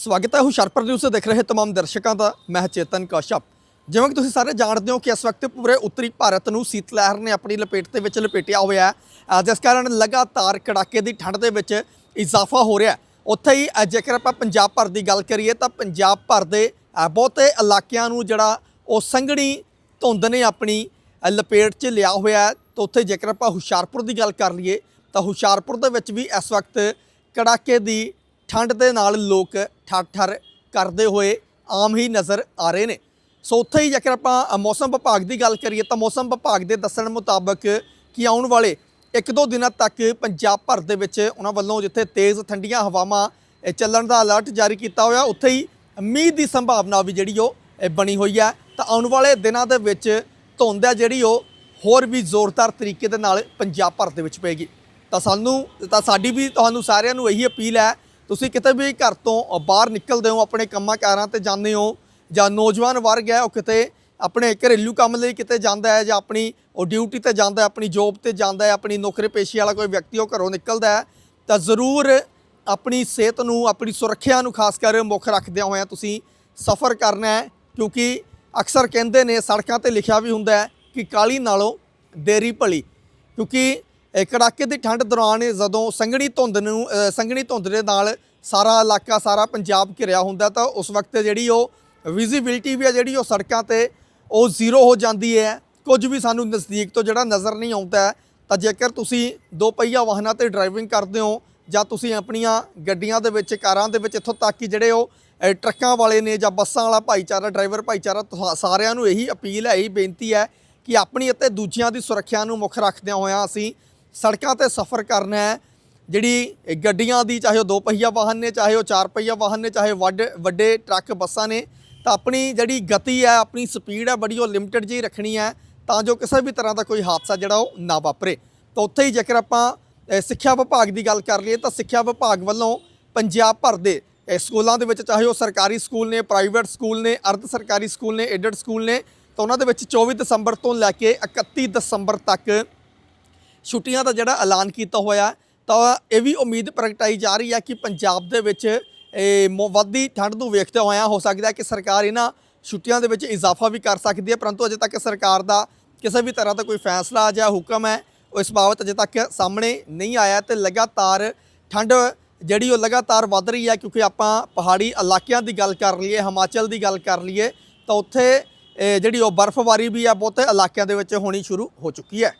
ਸਵਾਗਤ ਹੈ ਹੁਸ਼ਿਆਰਪੁਰ ਨਿਊਜ਼ ਦੇਖ ਰਹੇ ਤਮਾਮ ਦਰਸ਼ਕਾਂ ਦਾ, ਮੈਂ ਚੇਤਨ ਕਸ਼ਪ ਜਿਵੇਂ ਕਿ ਤੁਸੀਂ ਸਾਰੇ ਜਾਣਦੇ ਹੋ ਕਿ ਇਸ ਵਕਤ ਪੂਰੇ ਉੱਤਰੀ ਭਾਰਤ ਨੂੰ ਸੀਤ ਲਹਿਰ ਨੇ ਆਪਣੀ ਲਪੇਟ ਦੇ ਵਿੱਚ ਲਪੇਟਿਆ ਹੋਇਆ ਹੈ। ਜਿਸ ਕਾਰਨ ਲਗਾਤਾਰ ਕੜਾਕੇ ਦੀ ਠੰਡ ਦੇ ਵਿੱਚ ਇਜ਼ਾਫਾ ਹੋ ਰਿਹਾ ਹੈ। ਉੱਥੇ ਹੀ ਜੇਕਰ ਆਪਾਂ ਪੰਜਾਬ ਭਰ ਦੀ ਗੱਲ ਕਰੀਏ ਤਾਂ ਪੰਜਾਬ ਭਰ ਦੇ ਬਹੁਤੇ ਇਲਾਕਿਆਂ ਨੂੰ ਜਿਹੜਾ ਉਹ ਸੰਘਣੀ ਧੁੰਦ ਨੇ ਆਪਣੀ ਲਪੇਟ 'ਚ ਲਿਆ ਹੋਇਆ ਹੈ। ਤਾਂ ਉੱਥੇ ਜੇਕਰ ਆਪਾਂ ਹੁਸ਼ਿਆਰਪੁਰ ਦੀ ਗੱਲ ਕਰ ਲਈਏ ਤਾਂ ਹੁਸ਼ਿਆਰਪੁਰ ਦੇ ਵਿੱਚ ਵੀ ਇਸ ਵਕਤ ਕੜਾਕੇ ਦੀ ਠੰਡ ਦੇ ਨਾਲ ਲੋਕ ਠਰ-ਠਰ ਕਰਦੇ ਹੋਏ ਆਮ ਹੀ ਨਜ਼ਰ ਆ ਰਹੇ ਨੇ। ਸੋ ਉੱਥੇ ਹੀ ਜੇਕਰ ਆਪਾਂ ਮੌਸਮ ਵਿਭਾਗ ਦੀ ਗੱਲ ਕਰੀਏ ਤਾਂ ਮੌਸਮ ਵਿਭਾਗ ਦੇ ਦੱਸਣ ਮੁਤਾਬਕ ਕਿ ਆਉਣ ਵਾਲੇ ਇੱਕ ਦੋ ਦਿਨਾਂ ਤੱਕ ਪੰਜਾਬ ਭਰ ਦੇ ਵਿੱਚ ਉਹਨਾਂ ਵੱਲੋਂ ਜਿੱਥੇ ਤੇਜ਼ ਠੰਡੀਆਂ ਹਵਾਵਾਂ ਚੱਲਣ ਦਾ ਅਲਰਟ ਜਾਰੀ ਕੀਤਾ ਹੋਇਆ, ਉੱਥੇ ਹੀ ਮੀਂਹ ਦੀ ਸੰਭਾਵਨਾ ਵੀ ਜਿਹੜੀ ਉਹ ਬਣੀ ਹੋਈ ਹੈ। ਤਾਂ ਆਉਣ ਵਾਲੇ ਦਿਨਾਂ ਦੇ ਵਿੱਚ ਧੁੰਦ ਹੈ ਜਿਹੜੀ ਉਹ ਹੋਰ ਵੀ ਜ਼ੋਰਦਾਰ ਤਰੀਕੇ ਦੇ ਨਾਲ ਪੰਜਾਬ ਭਰ ਦੇ ਵਿੱਚ ਪਏਗੀ। ਤਾਂ ਸਾਨੂੰ, ਤਾਂ ਸਾਡੀ ਵੀ, ਤੁਹਾਨੂੰ ਸਾਰਿਆਂ ਨੂੰ ਇਹੀ ਅਪੀਲ ਹੈ ਤੁਸੀਂ ਕਿਤੇ ਵੀ ਘਰ ਤੋਂ ਬਾਹਰ ਨਿਕਲਦੇ ਹੋ, ਆਪਣੇ ਕੰਮਾਂ ਕਾਰਾਂ ਤੇ ਜਾਂਦੇ ਹੋ ਜਾਂ ਨੌਜਵਾਨ ਵਰਗ ਹੈ, ਉਹ ਕਿਤੇ ਆਪਣੇ ਘਰੇਲੂ ਕੰਮ ਲਈ ਕਿਤੇ ਜਾਂਦਾ ਹੈ ਜਾਂ ਆਪਣੀ ਉਹ ਡਿਊਟੀ ਤੇ ਜਾਂਦਾ ਹੈ, ਆਪਣੀ ਜੋਬ ਤੇ ਜਾਂਦਾ ਹੈ, ਆਪਣੀ ਨੌਕਰੀ ਪੇਸ਼ੀ ਵਾਲਾ ਕੋਈ ਵਿਅਕਤੀ ਉਹ ਘਰੋਂ ਨਿਕਲਦਾ ਹੈ, ਤਾਂ ਜ਼ਰੂਰ ਆਪਣੀ ਸਿਹਤ ਨੂੰ, ਆਪਣੀ ਸੁਰੱਖਿਆ ਨੂੰ ਖਾਸ ਕਰ ਮੁੱਖ ਰੱਖਦਿਆਂ ਹੋਇਆਂ ਤੁਸੀਂ ਸਫ਼ਰ ਕਰਨਾ ਹੈ, ਕਿਉਂਕਿ ਅਕਸਰ ਕਹਿੰਦੇ ਨੇ, ਸੜਕਾਂ ਤੇ ਲਿਖਿਆ ਵੀ ਹੁੰਦਾ ਹੈ ਕਿ ਕਾਲੀ ਨਾਲੋਂ ਦੇਰੀ ਭਲੀ, ਕਿਉਂਕਿ ਕੜਾਕੇ ਦੀ ਠੰਡ ਦੌਰਾਨ ਜਦੋਂ ਸੰਘਣੀ ਧੁੰਦ ਨੂੰ ਸੰਘਣੀ ਧੁੰਦ ਦੇ ਨਾਲ ਸਾਰਾ ਇਲਾਕਾ, ਸਾਰਾ ਪੰਜਾਬ ਘਿਰਿਆ ਹੁੰਦਾ ਤਾਂ ਉਸ ਵਕਤ ਜਿਹੜੀ ਉਹ ਵਿਜ਼ਿਬਿਲਟੀ ਵੀ ਹੈ ਜਿਹੜੀ ਉਹ ਸੜਕਾਂ ਤੇ ਉਹ ਜ਼ੀਰੋ ਹੋ ਜਾਂਦੀ ਹੈ। ਕੁਝ ਵੀ ਸਾਨੂੰ ਨਜ਼ਦੀਕ ਤੋਂ ਜਿਹੜਾ ਨਜ਼ਰ ਨਹੀਂ ਆਉਂਦਾ ਤਾਂ ਜੇਕਰ ਤੁਸੀਂ ਦੋ ਪਹੀਆ ਵਾਹਨਾਂ ਤੇ ਡਰਾਈਵਿੰਗ ਕਰਦੇ ਹੋ ਜਾਂ ਤੁਸੀਂ ਆਪਣੀਆਂ ਗੱਡੀਆਂ ਦੇ ਵਿੱਚ, ਕਾਰਾਂ ਦੇ ਵਿੱਚ ਇੱਥੋਂ ਤੱਕ ਕਿ ਜਿਹੜੇ ਉਹ ਟਰੱਕਾਂ ਵਾਲੇ ਨੇ ਜਾਂ ਬੱਸਾਂ ਵਾਲਾ ਭਾਈਚਾਰਾ, ਡਰਾਈਵਰ ਭਾਈਚਾਰਾ, ਤੁਹਾ- ਸਾਰਿਆਂ ਨੂੰ ਇਹੀ ਅਪੀਲ ਹੈ, ਇਹੀ ਬੇਨਤੀ ਹੈ ਕਿ ਆਪਣੀ ਅਤੇ ਦੂਜਿਆਂ ਦੀ ਸੁਰੱਖਿਆ ਨੂੰ ਮੁੱਖ ਰੱਖਦਿਆਂ ਹੋਇਆਂ ਅਸੀਂ ਸੜਕਾਂ ਤੇ ਸਫ਼ਰ ਕਰਨਾ ਹੈ, ਜਿਹੜੀ ਗੱਡੀਆਂ ਦੀ, ਚਾਹੇ ਉਹ ਦੋ ਪਹੀਆ ਵਾਹਨ ਨੇ, ਚਾਹੇ ਉਹ ਚਾਰ ਪਹੀਆ ਵਾਹਨ ਨੇ, ਚਾਹੇ ਵੱਡ, ਵੱਡੇ ਟਰੱਕ ਬੱਸਾਂ ਨੇ, ਤਾਂ ਆਪਣੀ ਜਿਹੜੀ ਗਤੀ ਹੈ, ਆਪਣੀ ਸਪੀਡ ਹੈ, ਬੜੀ ਉਹ ਲਿਮਟਿਡ ਜਿਹੀ ਰੱਖਣੀ ਹੈ, ਤਾਂ ਜੋ ਕਿਸੇ ਵੀ ਤਰ੍ਹਾਂ ਦਾ ਕੋਈ ਹਾਦਸਾ ਜਿਹੜਾ ਉਹ ਨਾ ਵਾਪਰੇ। ਤਾਂ ਉੱਥੇ ਹੀ ਜੇਕਰ ਆਪਾਂ ਸਿੱਖਿਆ ਵਿਭਾਗ ਦੀ ਗੱਲ ਕਰ ਲਈਏ, ਤਾਂ ਸਿੱਖਿਆ ਵਿਭਾਗ ਵੱਲੋਂ ਪੰਜਾਬ ਭਰ ਦੇ ਸਕੂਲਾਂ ਦੇ ਵਿੱਚ, ਚਾਹੇ ਉਹ ਸਰਕਾਰੀ ਸਕੂਲ ਨੇ, ਪ੍ਰਾਈਵੇਟ ਸਕੂਲ ਨੇ, ਅਰਧ ਸਰਕਾਰੀ ਸਕੂਲ ਨੇ, ਏਡਡ ਸਕੂਲ ਨੇ, ਤਾਂ ਉਹਨਾਂ ਦੇ ਵਿੱਚ 24 ਦਸੰਬਰ ਤੋਂ ਲੈ ਕੇ 31 ਦਸੰਬਰ ਤੱਕ ਛੁੱਟੀਆਂ ਦਾ ਜਿਹੜਾ ਐਲਾਨ ਕੀਤਾ ਹੋਇਆ ਤਾਂ ਇਹ ਵੀ ਉਮੀਦ ਪ੍ਰਗਟਾਈ ਜਾ ਰਹੀ ਹੈ ਕਿ ਪੰਜਾਬ ਦੇ ਵਿੱਚ, ਇਹ ਵੱਧਦੀ ਠੰਡ ਨੂੰ ਵੇਖਦੇ ਹੋਇਆਂ ਹੋ ਸਕਦਾ ਕਿ ਸਰਕਾਰ ਇਹਨਾਂ ਛੁੱਟੀਆਂ ਦੇ ਵਿੱਚ ਇਜ਼ਾਫਾ ਵੀ ਕਰ ਸਕਦੀ ਹੈ, ਪਰੰਤੂ ਅਜੇ ਤੱਕ ਸਰਕਾਰ ਦਾ ਕਿਸੇ ਵੀ ਤਰ੍ਹਾਂ ਦਾ ਕੋਈ ਫੈਸਲਾ ਜਾਂ ਹੁਕਮ ਹੈ, ਉਹ ਇਸ ਬਾਬਤ ਅਜੇ ਤੱਕ ਸਾਹਮਣੇ ਨਹੀਂ ਆਇਆ ਤੇ ਲਗਾਤਾਰ ਠੰਡ ਜਿਹੜੀ ਉਹ ਲਗਾਤਾਰ ਵੱਧ ਰਹੀ ਹੈ, ਕਿਉਂਕਿ ਆਪਾਂ ਪਹਾੜੀ ਇਲਾਕਿਆਂ ਦੀ ਗੱਲ ਕਰ ਲਈਏ, ਹਿਮਾਚਲ ਦੀ ਗੱਲ ਕਰ ਲਈਏ, ਤਾਂ ਉੱਥੇ ਜਿਹੜੀ ਉਹ ਬਰਫ਼ਬਾਰੀ ਵੀ ਆ, ਬਹੁਤੇ ਇਲਾਕਿਆਂ ਦੇ ਵਿੱਚ ਹੋਣੀ ਸ਼ੁਰੂ ਹੋ ਚੁੱਕੀ ਹੈ।